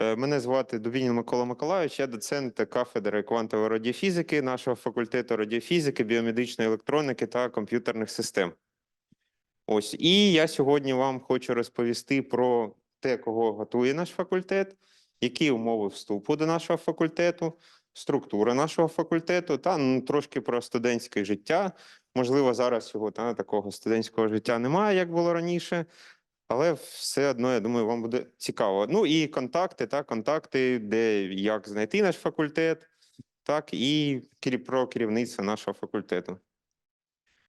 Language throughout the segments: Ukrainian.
Е, Мене звати Дубінін Микола Миколайович, я доцент кафедри квантової радіофізики нашого факультету радіофізики, біомедичної електроніки та комп'ютерних систем. Ось і я сьогодні вам хочу розповісти про те, кого готує наш факультет, які умови вступу до нашого факультету, структура нашого факультету та ну, трошки про студентське життя. Можливо, зараз його та, такого студентського життя немає, як було раніше. Але все одно, я думаю, вам буде цікаво. Ну і контакти, так, контакти, де як знайти наш факультет, так, і про керівництво нашого факультету.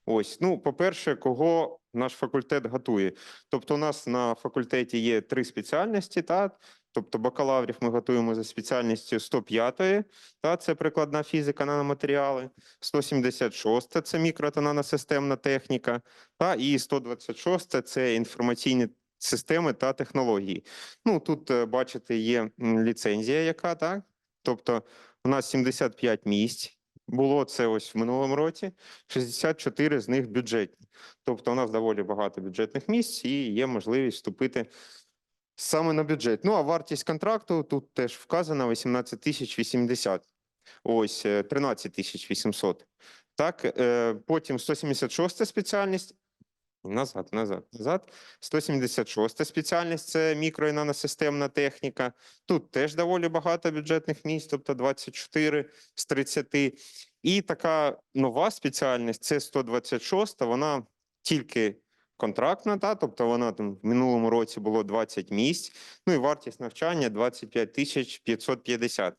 Ось, ну, по-перше, кого наш факультет готує? Тобто, у нас на факультеті є три спеціальності, так? Тобто бакалаврів ми готуємо за спеціальністю 105-ї, та це прикладна фізика наноматеріали, 176 це мікро та наносистемна техніка, та і 126 це інформаційні системи та технології. Ну тут е, бачите, є ліцензія, яка так. Тобто, у нас 75 місць було це ось в минулому році, 64 з них бюджетні. Тобто, у нас доволі багато бюджетних місць і є можливість вступити саме на бюджет. Ну а вартість контракту тут теж вказана 18 тисяч 80. Ось е, 13 тисяч 800. Так, е, потім 176 спеціальність. Назад, назад, назад. 176 спеціальність це мікро і наносистемна техніка. Тут теж доволі багато бюджетних місць, тобто 24 з 30. І така нова спеціальність це 126, вона тільки контрактна, та, тобто вона там в минулому році було 20 місць, ну і вартість навчання 25 тисяч 550.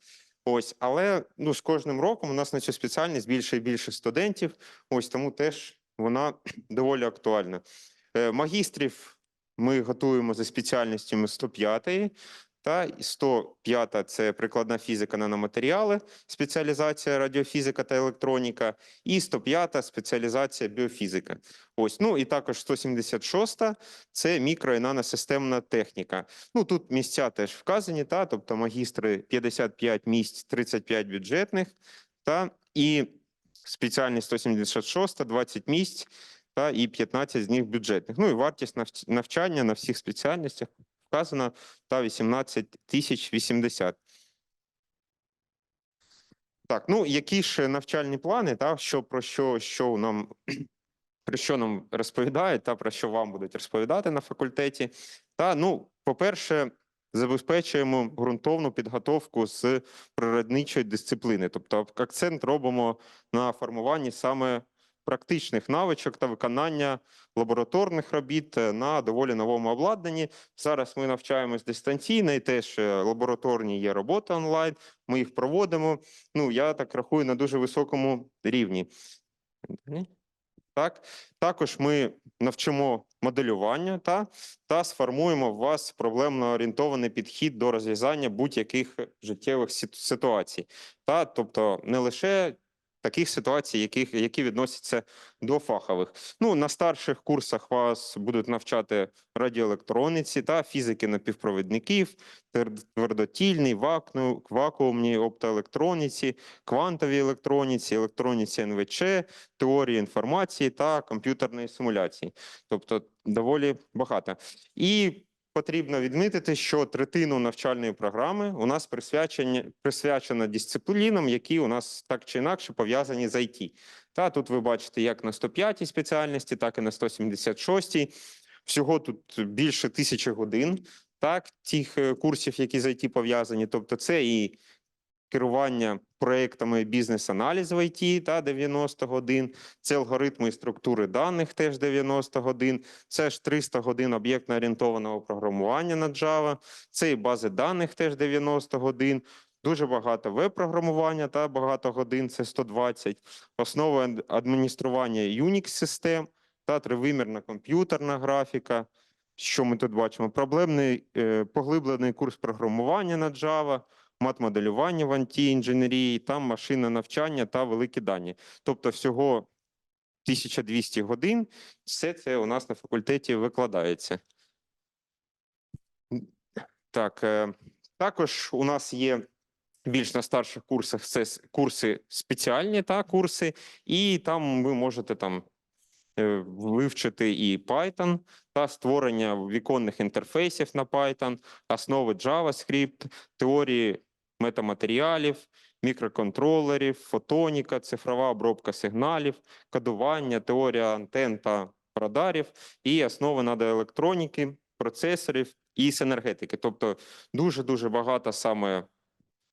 Ось, але ну, з кожним роком у нас на цю спеціальність більше і більше студентів. Ось тому теж вона доволі актуальна. Е, Магістрів ми готуємо за спеціальністю 105 та і 105 це прикладна фізика наноматеріали, спеціалізація радіофізика та електроніка, і 105 спеціалізація біофізика. Ось, ну і також 176 це мікро і наносистемна техніка. Ну тут місця теж вказані, та тобто магістри 55 місць, 35 бюджетних, та і спеціальність 176, 20 місць, та і 15 з них бюджетних. Ну і вартість навч- навчання на всіх спеціальностях вказана та 18 тисяч 80. Так, ну які ж навчальні плани, та що про що, що нам про що нам розповідають, та про що вам будуть розповідати на факультеті. Та ну, по-перше, забезпечуємо ґрунтовну підготовку з природничої дисципліни. Тобто акцент робимо на формуванні саме практичних навичок та виконання лабораторних робіт е, на доволі новому обладнанні. Зараз ми навчаємось дистанційно, і теж е, лабораторні є роботи онлайн. Ми їх проводимо. Ну я так рахую на дуже високому рівні. Так, також ми навчимо моделювання та, та сформуємо в вас проблемно орієнтований підхід до розв'язання будь-яких життєвих ситуацій. Та, тобто не лише таких ситуацій, яких, які відносяться до фахових. Ну, на старших курсах вас будуть навчати радіоелектроніці та фізики напівпровідників, твердотільній, вакну, вакуумній оптоелектроніці, квантовій електроніці, електроніці НВЧ, теорії інформації та комп'ютерної симуляції. Тобто доволі багато. І потрібно відмітити, що третину навчальної програми у нас присвячена дисциплінам, які у нас так чи інакше пов'язані з IT. Та тут ви бачите, як на 105 спеціальності, так і на 176-й. Всього тут більше тисячі годин, так, тих е, курсів, які з IT пов'язані. Тобто, це і керування проектами бізнес-аналіз в IT, та 90 годин, це алгоритми і структури даних, теж 90 годин, це ж 300 годин об'єктно-орієнтованого програмування на Java, це і бази даних теж 90 годин. Дуже багато веб-програмування та багато годин це 120, основи ад- адміністрування Unix-систем та тривимірна комп'ютерна графіка. Що ми тут бачимо? Проблемний е, поглиблений курс програмування на Java, матмоделювання в анті-інженерії, там машинне навчання та великі дані. Тобто всього 1200 годин. Все це у нас на факультеті викладається. Так, е, також у нас є більш на старших курсах це курси спеціальні та курси, і там ви можете там е, вивчити і Python та створення віконних інтерфейсів на Python, основи JavaScript, теорії метаматеріалів, мікроконтролерів, фотоніка, цифрова обробка сигналів, кодування, теорія антен та радарів і основи надоелектроніки, процесорів і синергетики. Тобто дуже дуже багато саме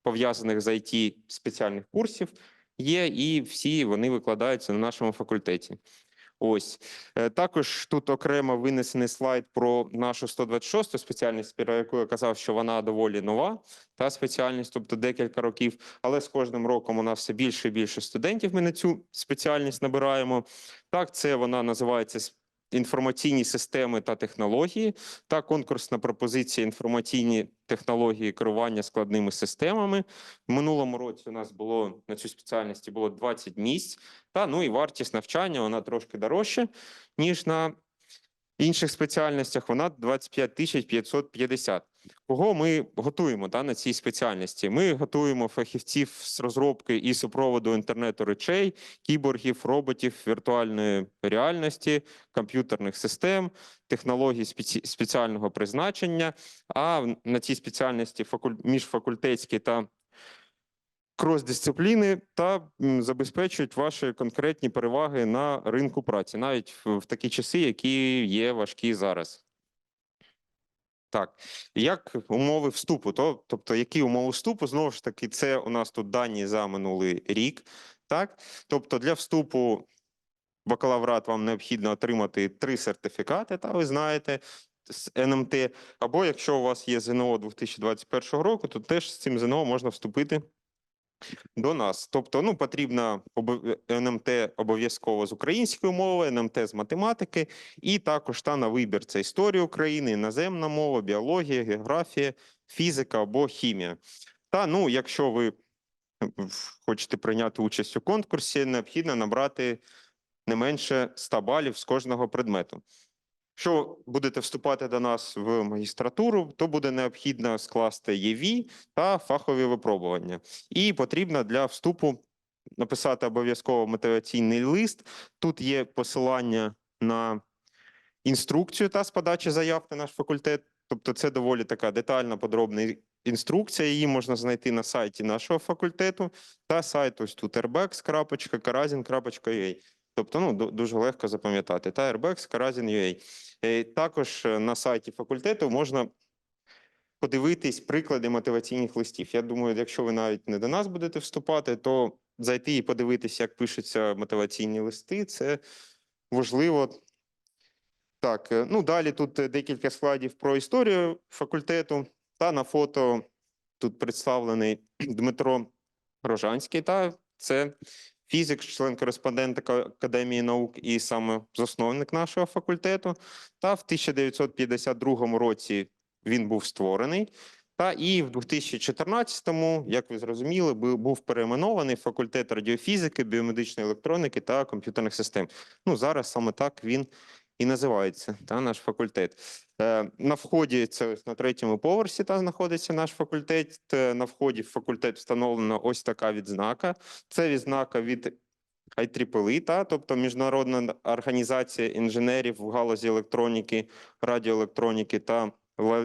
пов'язаних з IT спеціальних курсів є, і всі вони викладаються на нашому факультеті. Ось Е, також тут окремо винесений слайд про нашу 126 спеціальність, про яку я казав, що вона доволі нова та спеціальність, тобто декілька років. Але з кожним роком у нас все більше і більше студентів. Ми на цю спеціальність набираємо. Так, це вона називається інформаційні системи та технології та конкурсна пропозиція інформаційні технології керування складними системами. В минулому році у нас було на цю спеціальність було 20 місць. Та ну і вартість навчання вона трошки дорожча, ніж на інших спеціальностях. Вона 25 тисяч 550. Кого ми готуємо та, на цій спеціальності? Ми готуємо фахівців з розробки і супроводу інтернету речей, кіборгів, роботів, віртуальної реальності, комп'ютерних систем, технологій спеці- спеціального призначення. А на цій спеціальності факуль... міжфакультетські та крос-дисципліни та забезпечують ваші конкретні переваги на ринку праці, навіть в такі часи, які є важкі зараз. Так, як умови вступу? То, тобто, які умови вступу? Знову ж таки, це у нас тут дані за минулий рік. Так, тобто, для вступу бакалаврат вам необхідно отримати три сертифікати, та ви знаєте, з НМТ. Або якщо у вас є ЗНО 2021 року, то теж з цим ЗНО можна вступити до нас. Тобто, ну, потрібно НМТ обов'язково з української мови, НМТ з математики, і також та на вибір це історія України, іноземна мова, біологія, географія, фізика або хімія. Та ну, якщо ви хочете прийняти участь у конкурсі, необхідно набрати не менше 100 балів з кожного предмету. Якщо будете вступати до нас в магістратуру, то буде необхідно скласти ЄВІ та фахові випробування. І потрібно для вступу написати обов'язково мотиваційний лист. Тут є посилання на інструкцію та з подачі заяв на наш факультет. Тобто, це доволі така детальна, подробна інструкція. Її можна знайти на сайті нашого факультету та сайт ось тут airbags.karazin.ua. Тобто, ну дуже легко запам'ятати. Та airbags, Karazin.ua. Е, Також е, на сайті факультету можна подивитись приклади мотиваційних листів. Я думаю, якщо ви навіть не до нас будете вступати, то зайти і подивитися, як пишуться мотиваційні листи, це важливо. Так, е, ну далі тут декілька слайдів про історію факультету. Та на фото тут представлений Дмитро Рожанський, та це фізик, член-кореспондент Академії наук і саме засновник нашого факультету. Та в 1952 році він був створений. Та і в 2014-му, як ви зрозуміли, був перейменований факультет радіофізики, біомедичної електроніки та комп'ютерних систем. Ну зараз саме так він і називається та наш факультет. Е, На вході це ось на третьому поверсі та знаходиться наш факультет. Е, На вході в факультет встановлена ось така відзнака. Це відзнака від IEEE, та тобто міжнародна організація інженерів в галузі електроніки, радіоелектроніки та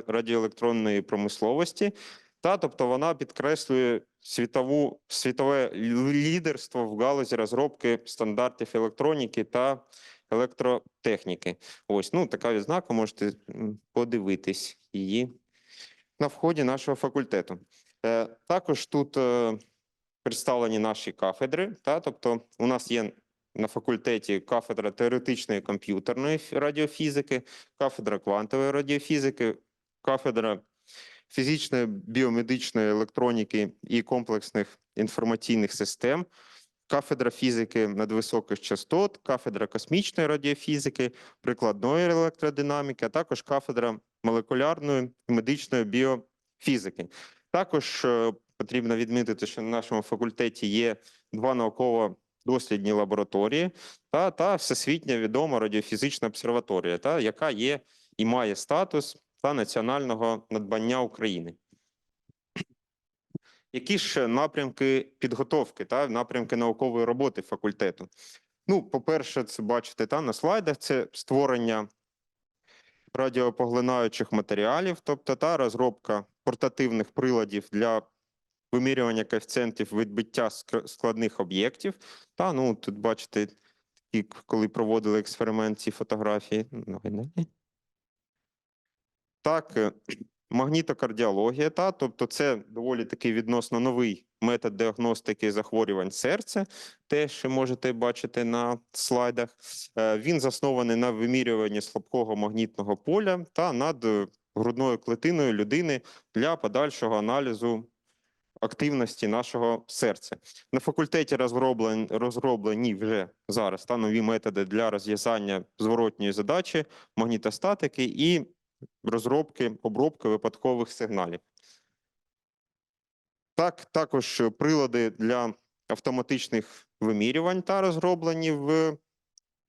радіоелектронної промисловості. Та тобто вона підкреслює світову світове лідерство в галузі розробки стандартів електроніки та електротехніки. Ось ну така відзнака. Можете подивитись її на вході нашого факультету. Е, Також тут е, представлені наші кафедри. Та тобто, у нас є на факультеті кафедра теоретичної комп'ютерної радіофізики, кафедра квантової радіофізики, кафедра фізичної біомедичної електроніки і комплексних інформаційних систем, кафедра фізики надвисоких частот, кафедра космічної радіофізики, прикладної електродинаміки, а також кафедра молекулярної і медичної біофізики. Також е, потрібно відмітити, що на нашому факультеті є два науково-дослідні лабораторії та, та всесвітньо відома радіофізична обсерваторія, та, яка є і має статус та національного надбання України. Які ж напрямки підготовки та напрямки наукової роботи факультету? Ну, по-перше, це бачите та на слайдах. Це створення радіопоглинаючих матеріалів, тобто та розробка портативних приладів для вимірювання коефіцієнтів відбиття складних об'єктів. Та ну тут бачите, такі, коли проводили експеримент ці фотографії. Ну. Так, е, магнітокардіологія, та, тобто це доволі такий відносно новий метод діагностики захворювань серця, те, що можете бачити на слайдах. Е, Він заснований на вимірюванні слабкого магнітного поля та над грудною клетиною людини для подальшого аналізу активності нашого серця. На факультеті розроблені, розроблені вже зараз та нові методи для розв'язання зворотньої задачі, магнітостатики і розробки, обробки випадкових сигналів. Так, також прилади для автоматичних вимірювань та розроблені в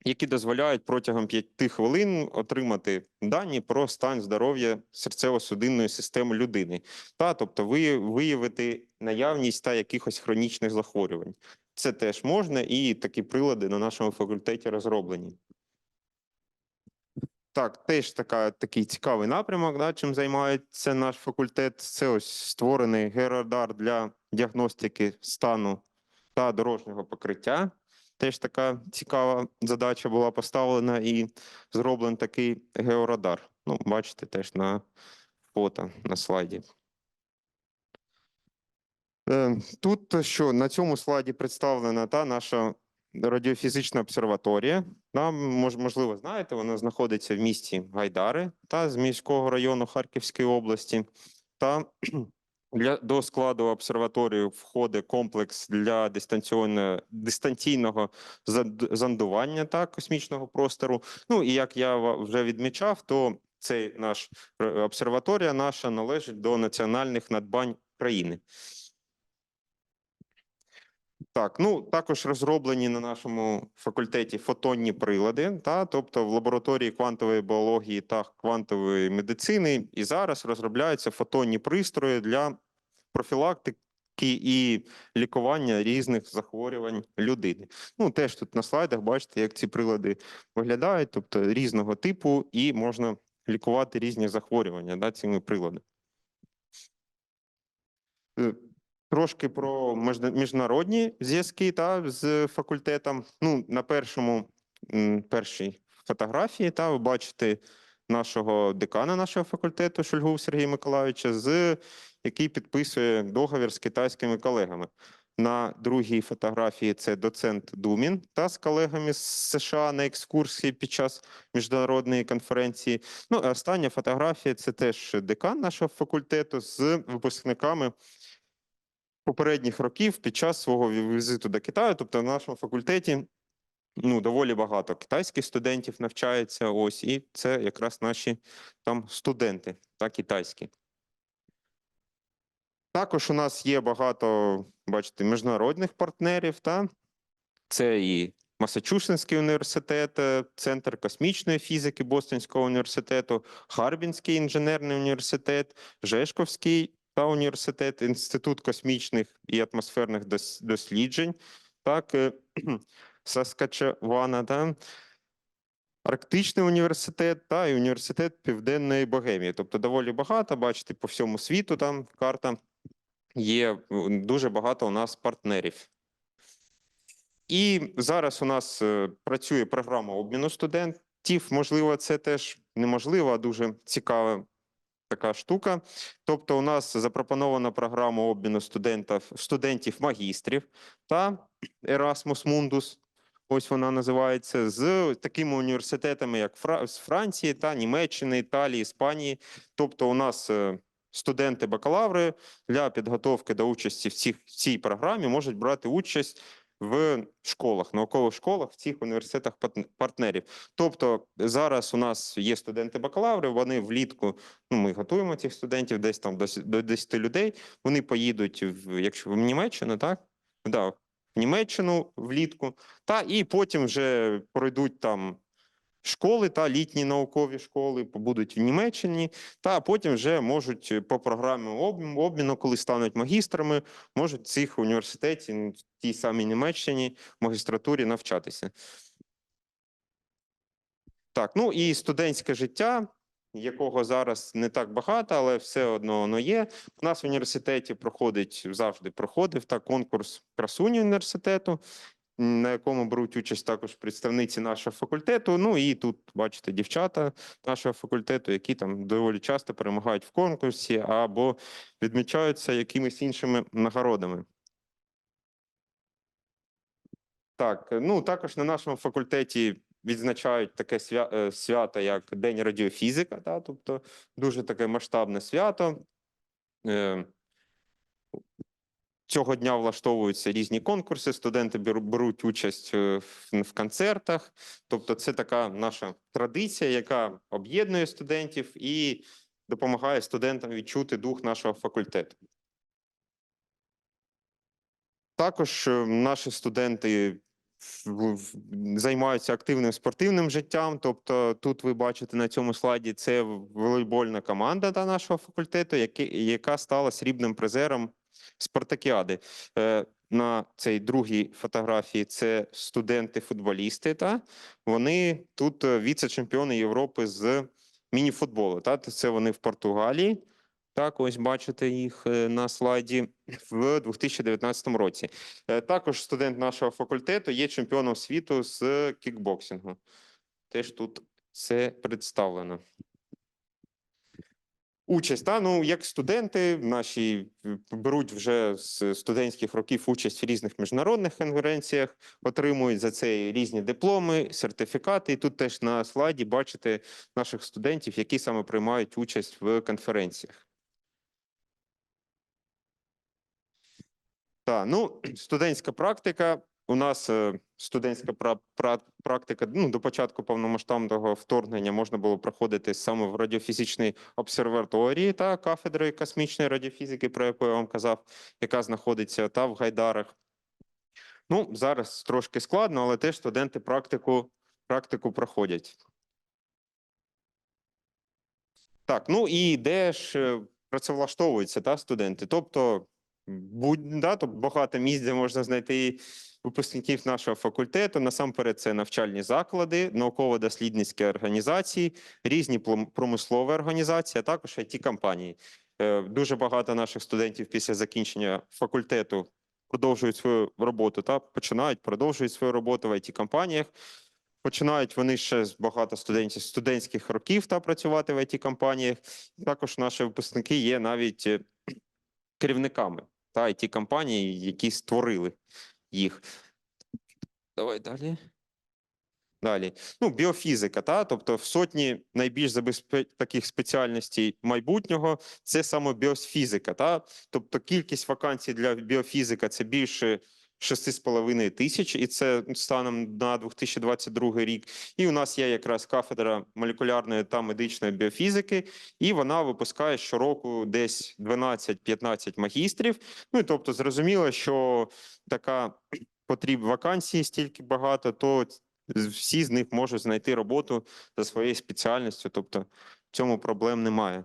які дозволяють протягом 5 хвилин отримати дані про стан здоров'я серцево-судинної системи людини, та тобто виявити наявність та якихось хронічних захворювань. Це теж можна, і такі прилади на нашому факультеті розроблені. Так, теж така, такий цікавий напрямок, да, чим займається наш факультет. Це ось створений георадар для діагностики стану та дорожнього покриття. Теж така цікава задача була поставлена і зроблений такий георадар. Ну, бачите, теж на фото на слайді. Е, Тут що на цьому слайді представлена та наша радіофізична обсерваторія. Нам можливо, знаєте, вона знаходиться в місті Гайдари та з міського району Харківської області. Та для до складу обсерваторії входить комплекс для дистанційного дистанційного зондування та космічного простору. Ну і як я вже відмічав, то цей наш е, обсерваторія наша належить до національних надбань країни. Так, ну також розроблені на нашому факультеті фотонні прилади, та тобто в лабораторії квантової біології та квантової медицини і зараз розробляються фотонні пристрої для профілактики і лікування різних захворювань людини. Ну теж тут на слайдах бачите, як ці прилади виглядають, тобто різного типу, і можна лікувати різні захворювання да, цими приладами. Трошки про міжнародні зв'язки та з факультетом. Ну, на першому першій фотографії, та ви бачите нашого декана нашого факультету Шульгу Сергія Миколайовича, з який підписує договір з китайськими колегами. На другій фотографії це доцент Думін та з колегами з США на екскурсії під час міжнародної конференції. Ну, остання фотографія це теж декан нашого факультету з випускниками попередніх років під час свого візиту до Китаю, тобто в нашому факультеті ну, доволі багато китайських студентів навчається. Ось, і це якраз наші там студенти, та китайські. Також у нас є багато, бачите, міжнародних партнерів. Та? Це і Масачусетський університет, е, Центр космічної фізики Бостонського університету, Харбінський інженерний університет, Жешковський та університет, Інститут космічних і атмосферних досліджень, так, е, Саскачевана, та, Арктичний університет та і університет Південної Богемії. Тобто доволі багато, бачите, по всьому світу там карта є дуже багато у нас партнерів. І зараз у нас е, працює програма обміну студентів. Можливо, це теж неможливо, а дуже цікава така штука. Тобто, у нас запропонована програма обміну студентів, студентів магістрів та Erasmus Mundus. Ось вона називається з такими університетами, як з Франції та Німеччини, Італії, Іспанії. Тобто, у нас е, студенти бакалаври для підготовки до участі в цих в цій програмі можуть брати участь в школах, наукових школах в цих університетах партнерів. Тобто зараз у нас є студенти бакалаври, вони влітку. Ну, ми готуємо цих студентів, десь там до, с- до 10 людей. Вони поїдуть в якщо в Німеччину, так да, в Німеччину влітку, та і потім вже пройдуть там школи та літні наукові школи будуть в Німеччині, та потім вже можуть е, по програмі обміну, коли стануть магістрами, можуть в цих університеті м, в тій самій Німеччині в магістратурі навчатися. Так, ну і студентське життя, якого зараз не так багато, але все одно воно є. У нас в університеті проходить завжди проходив та конкурс красуні університету, на якому беруть участь також представниці нашого факультету. Ну і тут бачите дівчата нашого факультету, які там доволі часто перемагають в конкурсі або відмічаються якимись іншими нагородами. Так, ну також на нашому факультеті відзначають таке свя- е, свято, як День радіофізика, та, тобто дуже таке масштабне свято. Е, Цього дня влаштовуються різні конкурси, студенти беру- беруть участь е, в, концертах. Тобто, це така наша традиція, яка об'єднує студентів і допомагає студентам відчути дух нашого факультету. Також е, наші студенти займаються активним спортивним життям. Тобто, тут ви бачите на цьому слайді це волейбольна команда нашого факультету, яка стала срібним призером спартакіади. Е, На цій другій фотографії це студенти-футболісти. Та вони тут е, віце-чемпіони Європи з мініфутболу. Та це вони в Португалії. Так, ось бачите їх е, на слайді в 2019 році. Також студент нашого факультету є чемпіоном світу з кікбоксингу. Теж тут це представлено. Участь, та, ну, як студенти наші е, беруть вже з студентських років участь в різних міжнародних конференціях, отримують за це різні дипломи, сертифікати. І тут теж на слайді бачите наших студентів, які саме приймають участь в конференціях. Так, ну, студентська практика. У нас е, студентська пра- пра- практика ну, до початку повномасштабного вторгнення можна було проходити саме в радіофізичній обсерваторії та кафедри космічної радіофізики, про яку я вам казав, яка знаходиться та в Гайдарах. Ну, зараз трошки складно, але теж студенти практику, практику проходять. Так, ну і де ж е, працевлаштовуються та, студенти? Тобто, будь, да, тобто багато місць, де можна знайти випускників нашого факультету. Насамперед, це навчальні заклади, науково-дослідницькі організації, різні промислові організації, а також it компанії. Е, Дуже багато наших студентів після закінчення факультету продовжують свою роботу та починають продовжують свою роботу в it компаніях. Починають вони ще з багато студентів студентських років та працювати в it компаніях. Також наші випускники є навіть е, керівниками та it компанії, які створили їх. Давай далі. Далі. Ну, біофізика, та? тобто в сотні найбільш забезпе... таких спеціальностей майбутнього це саме біофізика. Та? Тобто кількість вакансій для біофізика це більше 6,5 тисяч, і це станом на 2022 рік. І у нас є якраз кафедра молекулярної та медичної біофізики, і вона випускає щороку десь 12-15 магістрів. Ну і тобто, зрозуміло, що така потріб вакансій стільки багато, то всі з них можуть знайти роботу за своєю спеціальністю, тобто в цьому проблем немає.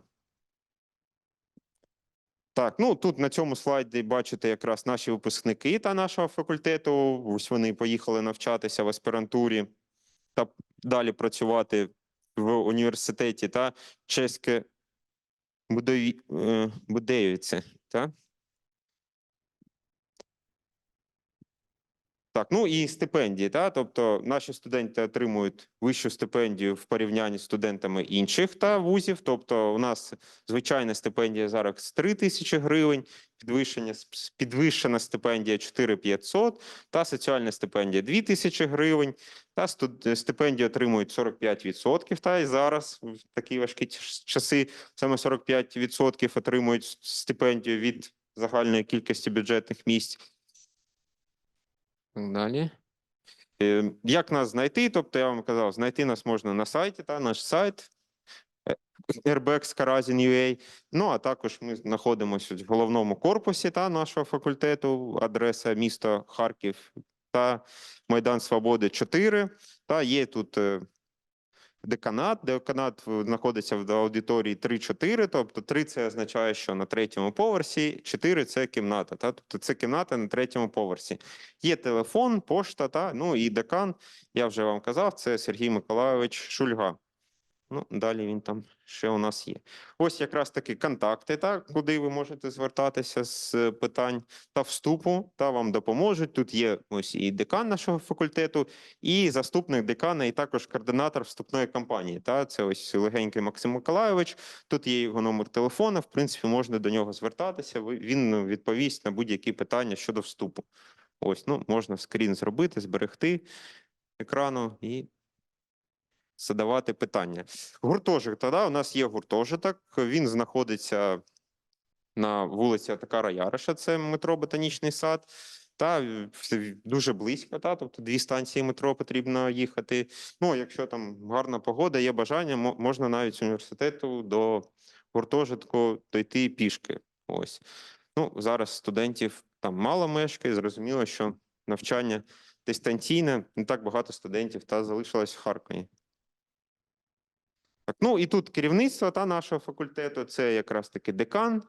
Так, ну тут на цьому слайді бачите якраз наші випускники та нашого факультету. Ось вони поїхали навчатися в аспірантурі та далі працювати в університеті та чеське Будові... будеюється. Будеївце, та? Так, ну і стипендії, та? тобто наші студенти отримують вищу стипендію в порівнянні з студентами інших та вузів. Тобто, у нас звичайна стипендія зараз 3 тисячі гривень, підвищення підвищена стипендія 4500 та соціальна стипендія 2 тисячі гривень. Та стипендію отримують 45%. Та і зараз в такі важкі часи саме 45% отримують стипендію від загальної кількості бюджетних місць. Далі. Е, Як нас знайти? Тобто, я вам казав, знайти нас можна на сайті, та наш сайт е, airbags.karazin.ua. Ну, а також ми знаходимося в головному корпусі та нашого факультету, адреса міста Харків та Майдан Свободи 4. Та є тут е, деканат. Деканат знаходиться в аудиторії 3-4, тобто 3 це означає, що на третьому поверсі, 4 це кімната. Та? Тобто це кімната на третьому поверсі. Є телефон, пошта, та? ну і декан, я вже вам казав, це Сергій Миколайович Шульга. Ну, далі він там ще у нас є. Ось якраз таки контакти, та, куди ви можете звертатися з питань та вступу, та вам допоможуть. Тут є ось і декан нашого факультету, і заступник декана, і також координатор вступної кампанії. Та це ось легенький Максим Миколайович. Тут є його номер телефона. В принципі, можна до нього звертатися. Він відповість на будь-які питання щодо вступу. Ось, ну можна скрін зробити, зберегти екрану і задавати питання. Гуртожиток, тоді у нас є гуртожиток. Він знаходиться на вулиці Атакара Яриша, це метро Ботанічний сад. Та дуже близько, та, тобто дві станції метро потрібно їхати. Ну, якщо там гарна погода, є бажання, можна навіть з університету до гуртожитку дойти пішки. Ось. Ну, зараз студентів там мало мешкає, зрозуміло, що навчання дистанційне, не так багато студентів та залишилось в Харкові. Ну і тут керівництво та нашого факультету, це якраз таки декан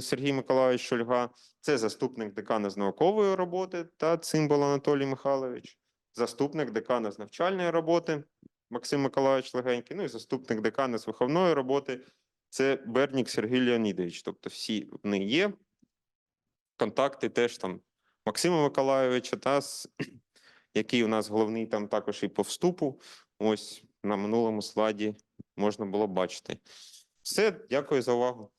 Сергій Миколайович Шульга, це заступник декана з наукової роботи та Цимбал Анатолій Михайлович, заступник декана з навчальної роботи Максим Миколайович Легенький, ну і заступник декана з виховної роботи це Бернік Сергій Леонідович. Тобто всі вони є. Контакти теж там Максима Миколайовича, та який у нас головний там також і по вступу. Ось на минулому слайді можна було бачити. Все, дякую за увагу.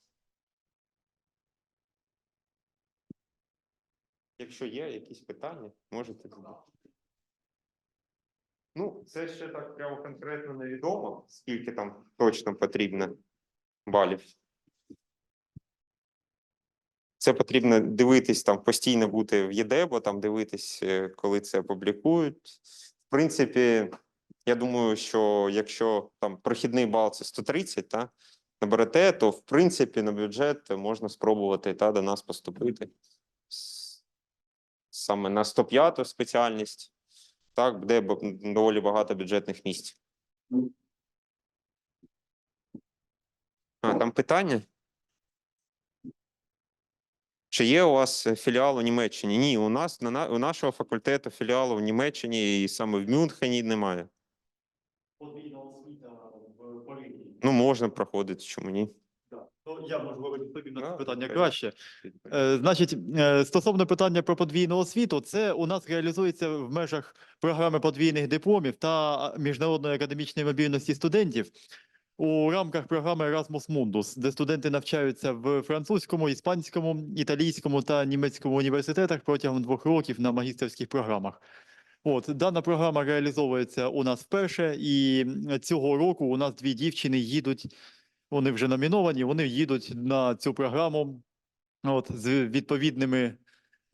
Якщо є якісь питання, можете задати. Ну, це ще так прямо конкретно невідомо, скільки там точно потрібно балів. Це потрібно дивитись там, постійно бути в ЄД, бо там дивитись, е, коли це публікують. В принципі, я думаю, що якщо там прохідний бал це 130, та, наберете, то в принципі на бюджет можна спробувати та, до нас поступити. Саме на 105 спеціальність, так, де доволі багато бюджетних місць. А, там питання? Чи є у вас філіал у Німеччині? Ні, у нас на на- у нашого факультету філіалу в Німеччині і саме в Мюнхені немає. Подвійна освіта в Поліні. Ну, можна проходити, чому ні? Ну, я можу відповім на це питання краще. Е, Значить, е, стосовно питання про подвійну освіту, це у нас реалізується в межах програми подвійних дипломів та міжнародної академічної мобільності студентів у рамках програми Erasmus Mundus, де студенти навчаються в французькому, іспанському, італійському та німецькому університетах протягом двох років на магістерських програмах. От дана програма реалізовується у нас вперше, і цього року у нас дві дівчини їдуть. Вони вже номіновані, вони їдуть на цю програму от, з відповідними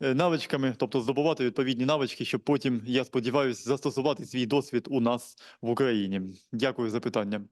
е, навичками, тобто здобувати відповідні навички, щоб потім, я сподіваюся, застосувати свій досвід у нас в Україні. Дякую за питання.